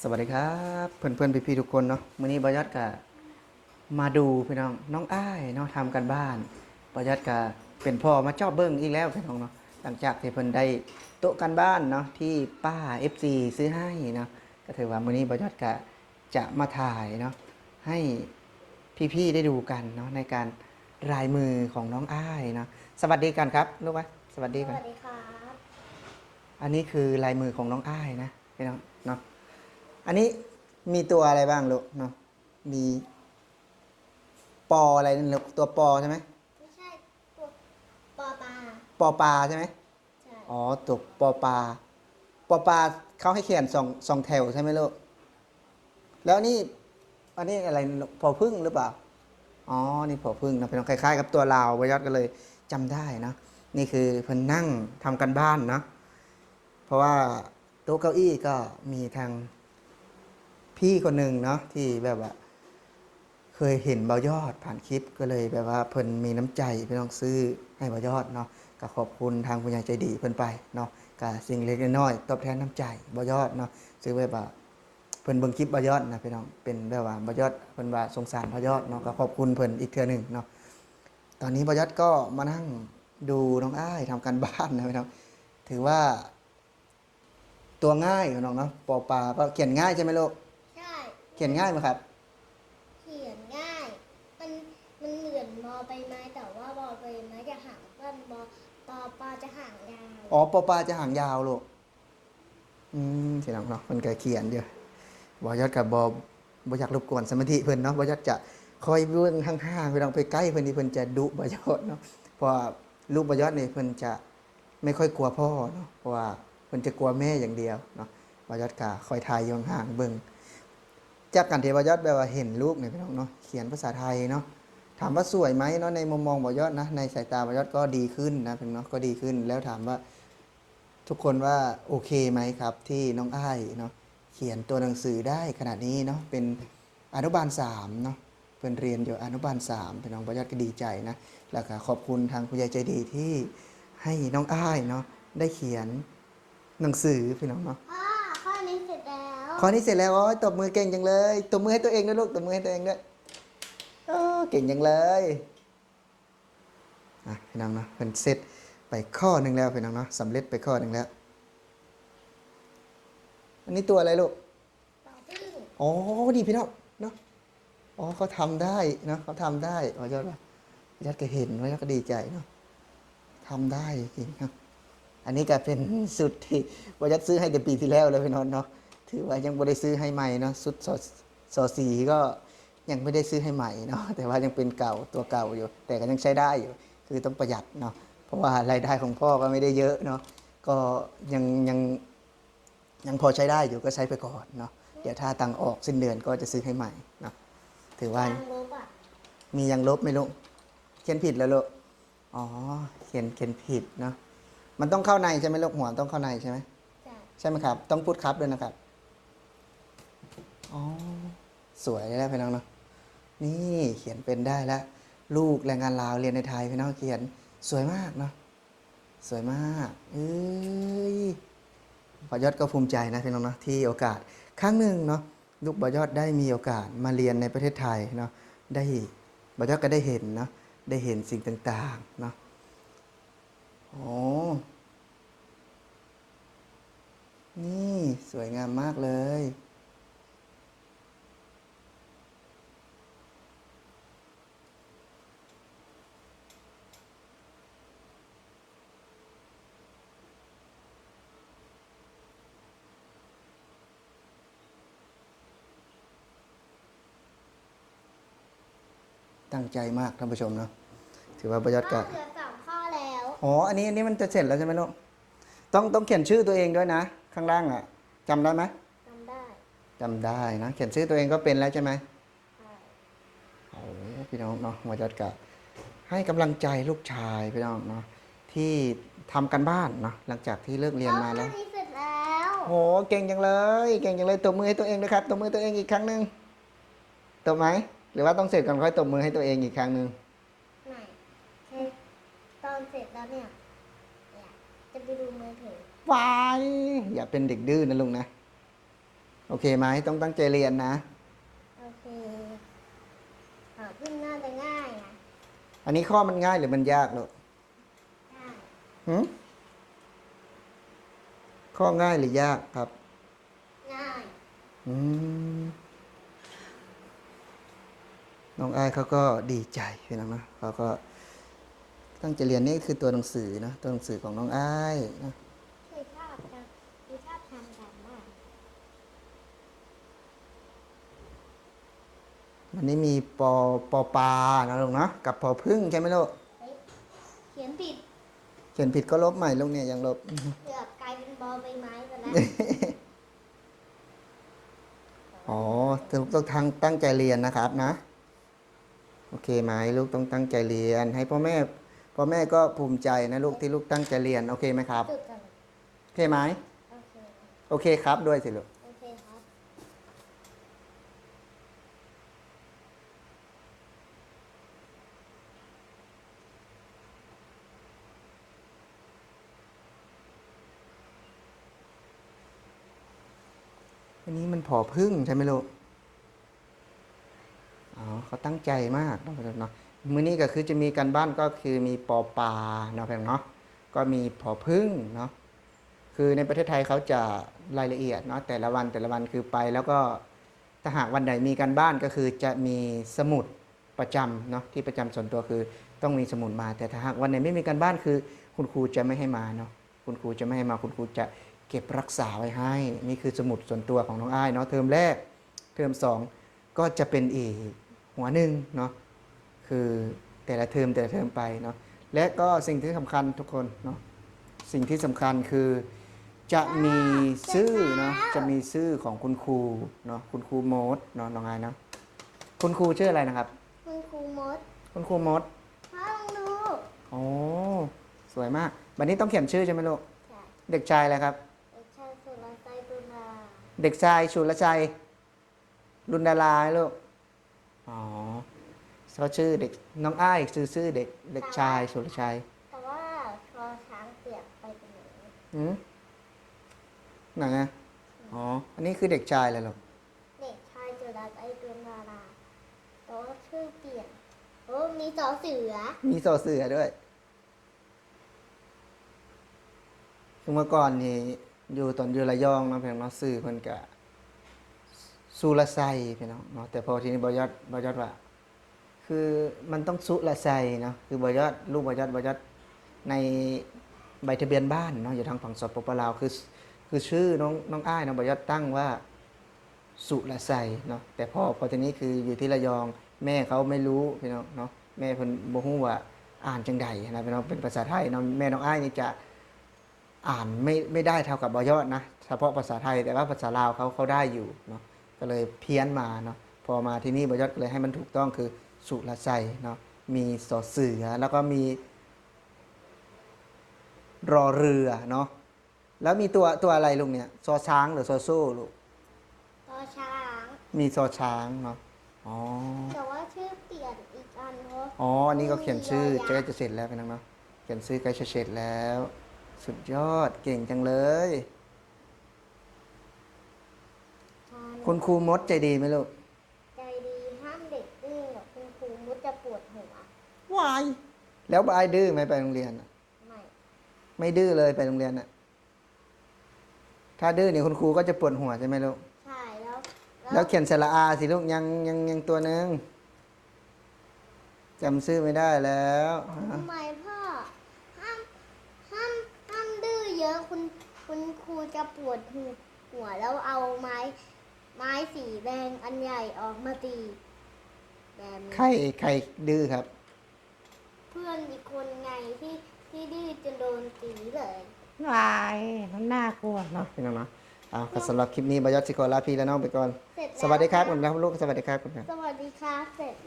สวัสดีครับเพื่อนเพื่อนๆพี่ๆทุกคนเนาะมื้อนี้บอยอดกะมาดูพี่น้องน้องอ้ายเนาะทำกันบ้านบอยอดกะเป็นพ่อมาชอบเบิ้งอีกแล้วพี่น้องเนาะหลังจากที่เพิ่นได้โต๊ะกันบ้านเนาะที่ป้า FC ซื้อให้เนาะก็ถือว่ามื้อนี้บอยอดกะจะมาถ่ายเนาะให้พี่ๆได้ดูกันเนาะในการลายมือของน้องอ้ายเนาะสวัสดีกันครับลูกวะสวัสดีสกันวัสดีครับอันนี้คือลายมือของน้องอ้ายนะพี่น้องเนาะ อันนี้มีตัวอะไรบ้างลูกเนาะมีปออะไรนั่นลูกตัวปอใช่ไหมไม่ใช่ตัวปอปลาปอปลาใช่ไหมใช่อ๋อตัวปอปลาปอปลาเขาให้เขียนสองสองแถวใช่ไหมลูกแล้วนี่อันนี้อะไรลูกพอพึ่งหรือเปล่าอ๋อนี่พอพึ่งนะเป็นคล้ายๆ กับตัวลาววยอดก็เลยจำได้นะนี่คือเพิ่นนั่งทำกันบ้านเนาะเพราะว่าโต๊ะเก้าอี้ก็มีทาง พี่คนหนึ่งเนาะที่แบบว่า เคยเห็นเบายอดผ่านคลิปก็เลยแบบว่าเพิ่นมีน้ำใจไปลองซื้อให้เบายอดเนาะก็ขอบคุณทางผู้ใหญ่ใจดีเพิ่นไปเนาะก็สิ่งเล็กน้อยตอบแทนน้ำใจเบายอดเนาะซื้อแบบว่าเพิ่นเบิ่งคลิปเบายอดนะพี่น้องเป็นแบบว่าเบายอดเพิ่นว่าสงสารเบายอดเนาะก็ขอบคุณเพิ่นอีกเทื่อหนึ่งเนาะตอนนี้เบายอดก็มานั่งดูน้องอ้ายทำการบ้านนะพี่น้องถือว่าตัวง่ายของน้องเนาะปอปลาก็เขียนง่ายใช่ไหมลูก ขียนง่ายไหมครับ เขียนง่าย มันมันเหมือนมอใบไม้แต่ว่าบอใบไม้จะห่างสั้นบอปอปลาจะห่างยาวอ๋อปอปลาจะหางยาวลูกอืมเสียงเนาะมันก็เขียนเดียวบอยอดกับบอบอยากรบกวนสมาธิเพิ่นเนาะบอยอดจะคอยเบื้องห่างๆไปลองไปใกล้เพิ่นที่เพิ่นจะดุบอยอดเนาะเพราะว่าลูกบอยอดนี่เพิ่นจะไม่ค่อยกลัวพ่อเนาะเพราะว่าเพิ่นจะกลัวแม่อย่างเดียวเนาะบอยอดกะคอยทายอยู่ห่างๆเบิ่ง จากการที่บยอดแบบว่าเห็นลูกเนี่ยพี่น้องเนาะเขียนภาษาไทยเนาะถามว่าสวยไหมเนาะในมุมมองบอยอดนะในสายตาบอยอดก็ดีขึ้นนะพิ่นเนาะก็ดีขึ้น แล้วถามว่าทุกคนว่าโอเคไหมครับ ที่น้องอ้ายเนาะเขียนตัวหนังสือได้ขนาดนี้เนาะเป็นอนุบาลสามเนาะเพื่อนเรียนอยู่อนุบาลสามเป็นน้องประยัดก็ดีใจนะแล้วก็ขอบคุณทางผู้ใหญ่ใจดีที่ให้น้องอ้ายเนาะได้เขียนหนังสือพี่น้องเนาะ พ่อข้อนี้เสร็จ แล้วข้อนี้เสร็จแล้วโอ้ยตบมือเก่งจังเลยตบมือให้ตัวเองด้วยลูกตบมือให้ตัวเองด้วยโอ้เก่งจังเลยอะพี่น้องเนาะเป็นเสร็จไปข้อหนึ่งแล้วพี่น้องเนาะสำเร็จไปข้อหนึ่งแล้ว อันนี้ตัวอะไรลูกปอพึ่งอ๋อนี่พี่น้องเนาะอ๋อเขาทำได้เนาะเขาทำได้อ๋อยอดว่ายอดก็เห็นไว้แล้วก็ดีใจเนาะทำได้จริงครับ อันนี้ก็เป็นสุดที่วยัดซื้อให้แต่ปีที่แล้วเลยพี่น้องเนาะ ถือว่ายังไม่ได้ซื้อให้ใหม่เนาะสุดสอสอสีก็ยังไม่ได้ซื้อให้ใหม่เนาะแต่ว่ายังเป็นเก่าตัวเก่าอยู่ แต่ก็ยังใช้ได้อยู่ คือต้องประหยัดเนาะเพราะว่ารายได้ของพ่อก็ไม่ได้เยอะเนาะก็ยังยังยังพอใช้ได้อยู่ก็ใช้ไปก่อนเนาะเดี๋ยวถ้าตังค์ออกสิ้นเดือนก็จะซื้อให้ใหม่เนาะถือว่าทางลบอะมียังลบไหมลูกเขียนผิดแล้วลูกอ๋อเขียนเขียนผิดเนาะมันต้องเข้าในใช่ไหมลูกหัวต้องเข้าในใช่ไหมใช่ใช่ไหมครับ ต้องพูดครับด้วยนะครับ อ๋อ สวยแล้วพี่น้องเนาะ นี่เขียนเป็นได้แล้ว ลูกแรงงานลาวเรียนในไทยพี่น้องเขียนสวยมากเนาะ สวยมากเอ้ยบอยอดก็ภูมิใจนะพี่น้องเนาะที่โอกาสครั้งหนึ่งเนาะลูกบอยอดได้มีโอกาสมาเรียนในประเทศไทยเนาะได้บอยอดก็ได้เห็นเนาะได้เห็นสิ่งต่างๆเนาะโอ้นี่สวยงามมากเลย ตั้งใจมากท่านผู้ชมเนาะถือว่าบอยอดพ่ก็อเหลือสองข้อแล้วอ๋ออันนี้อันนี้มันจะเสร็จแล้วใช่ไหมลูกต้องต้องเขียนชื่อตัวเองด้วยนะ ข้างล่างอะจำได้ไหมจำได้จำได้นะเขียนชื่อตัวเองก็เป็นแล้วใช่ไหมใช่โอ้พี่น้องเนาะหมอจัดกะให้กำลังใจลูกชายพี่น้องเนาะที่ทำกันบ้านเนาะหลังจากที่เลิกเรียนมาแล้วข้อนี้เสร็จแล้วโอ้เก่งจังเลย เก่งจังเลยตบมือให้ตัวเองนะครับตบมือตัวเองอีกครั้งหนึ่งตบไหม หรือว่าต้องเสร็จก่อนค่อยตบมือให้ตัวเองอีกครั้งหนึ่งไหนเฮ้ยตอนเสร็จแล้วเนี่ยเนี่ยจะไปดูมือถือวายอย่าเป็นเด็กดื้อนะลุงนะ โอเคไหมต้องตั้งใจเรียนนะ โอเคหาพึ่งน่าจะง่ายนะอันนี้ข้อมันง่ายหรือมันยากลูกง่ายหืมข้อง่ายหรือยากครับ ง่าย อืม น้องอายเขาก็ดีใจพี่น้องนะเขาก็ตั้งใจเรียนนี่คือตัวหนังสือนะตัวหนังสือของน้องอายนะเคยชอบทำเคยชอบทำกันมากวันนี้มีปอปอปลานะลูกนะกับพอพึ่งใช่ไหมลูกเฮ้ยเขียนผิด เขียนผิดก็ลบใหม่ลูกเนี่ยยังลบเกือบกลายเป็นบอใบไม้ไปแล้วอ๋อลูกต้องทั้งตั้งใจเรียนนะครับนะ โอเคไหมลูกต้องตั้งใจเรียน ให้พ่อแม่พ่อแม่ก็ภูมิใจนะลูกที่ลูกตั้งใจเรียนโอเคไหมครับจุดกันโอเคไหมโอเคโอเคครับด้วยสิลูกโอเคครับอันนี้มันผอพึ่งใช่ไหมลูก อ๋อเขาตั้งใจมากเนาะเนาะมื้อนี้ก็คือจะมีการบ้านก็คือมีปอปลาเนาะเพียงเนาะก็มีผอพึ่งเนาะคือในประเทศไทยเขาจะรายละเอียดเนาะแต่ละวันแต่ละวันคือไปแล้วก็ถ้าหากวันใดมีการบ้านก็คือจะมีสมุดประจำเนาะที่ประจำส่วนตัวคือต้องมีสมุดมา แต่ถ้าหากวันไหนไม่มีการบ้านคือ คุณครูจะไม่ให้มาเนาะคุณครูจะไม่ให้มาคุณครูจะเก็บรักษาไว้ให้ นี่คือสมุดส่วนตัวของน้องอ้ายเนาะเทอมแรกเทอมสองก็จะเป็นอีก หัวหนึ่งเนาะคือแต่ละเทอมแต่ละเทอมไปเนาะและก็สิ่งที่สำคัญทุกคนเนาะสิ่งที่สำคัญคือจะมีชื่อเนาะจะมีชื่อของคุณครูเนาะคุณครูโมดเนาะน้องอ้ายเนาะคุณครูชื่ออะไรนะครับ คุณครูมด คุณครูโมดพ่อลองดูโอ้สวยมากวันนี้ต้องเขียนชื่อใช่ไหมลูกใช่เด็กชายอะไรครับ เด็กชายสุรชัยตุลาเด็กชายชุลชัยรุนดาราลูก อ๋อเขาชื่อเด็กน้องอ้ายชื่อชื่อเด็กเด็กชายสุรชัยแต่ว่าชอช้างเปลี่ยนไปเป็นอย่างนี้อืมไหนอะอ๋อ อันนี้คือเด็กชายเลยหรอเด็กชายสุรชัยตุลาราแต่ว่าชื่อเปลี่ยนโอ้มีจอเสือ มีโซเสือด้วยคือเมื่อก่อนนี่อยู่ตอนอยู่ระยองเนาะเพียงเนาะซื้อเพิ่นกะ สุรไซพี่น้องเนาะแต่พอทีนี้บอยอดบอยอดว่า คือมันต้องสุรไซเนาะคือบอยอดลูกบอยอดบอยอดในใบทะเบียนบ้านเนาะอยู่ทางฝั่งสปปลาวคือคือชื่อน้องน้องอ้ายเนาะบอยอดตั้งว่าสุรไซเนาะแต่พอพอทีนี้คืออยู่ที่ระยอง แม่เขาไม่รู้พี่น้องเนาะแม่เพิ่นบ่ฮู้ว่าอ่านจังใดนะพี่น้องเป็นภาษาไทยเนาะแม่น้องอ้ายนี่จะอ่านไม่ไม่ได้เท่ากับบอยอดนะเฉพาะภาษาไทยแต่ว่าภาษาลาวเขาเขาได้อยู่เนาะ ก็เลยเพี้ยนมาเนาะพอมาที่นี่บอยอดก็เลยให้มันถูกต้องคือสุรไซเนาะมีสอเสือแล้วก็มี รอเรือเนาะแล้วมีตัวตัวอะไรลุงเนี่ยซอช้างหรือซอโซ่ลูกจอช้าง มีซอช้างเนาะอ๋อแต่ว่าชื่อเปลี่ยนอีกอันเพราะอ๋ออันนี้ก็เขียนชื่อมียอยักษ์ใกล้จะเสร็จแล้วพี่น้องเนาะเขียนชื่อใกล้จะเสร็จแล้ว สุดยอดเก่งจังเลย คุณครูมดใจดีไหมลูก ใจดีห้ามเด็กดื้อคุณครูมุดจะปวดหัววาย แล้วบายดื้อไหมไปโรงเรียนอะไม่ไม่ดื้อเลยไปโรงเรียนอะถ้าดื้อเนี่ยคุณครูก็จะปวดหัวใช่ไหมลูก ใช่แล้วแล้วเขียนสระอาสิลูกยังยังยังตัวหนึ่งจำชื่อไม่ได้แล้วทำไมพ่อห้ามห้ามห้ามดื้อเยอะคุณคุณครูจะปวดหัวหัวแล้วเอาไม้ ไม้สีแดงอันใหญ่ออกมาตีแบบนี้ใครใครดื้อครับ เพื่อนอีกคนไงที่ที่ดื้อจนโดนตีเลย วายมันน่ากลัวเนาะ พี่น้องเนาะเอาก็สำหรับคลิปนี้บายอดสิโกลาพี่และน้องไปก่อน เสร็จแล้ว สวัสดีครับคุณครับลูกสวัสดีครับคุณครับ สวัสดีครับเสร็จ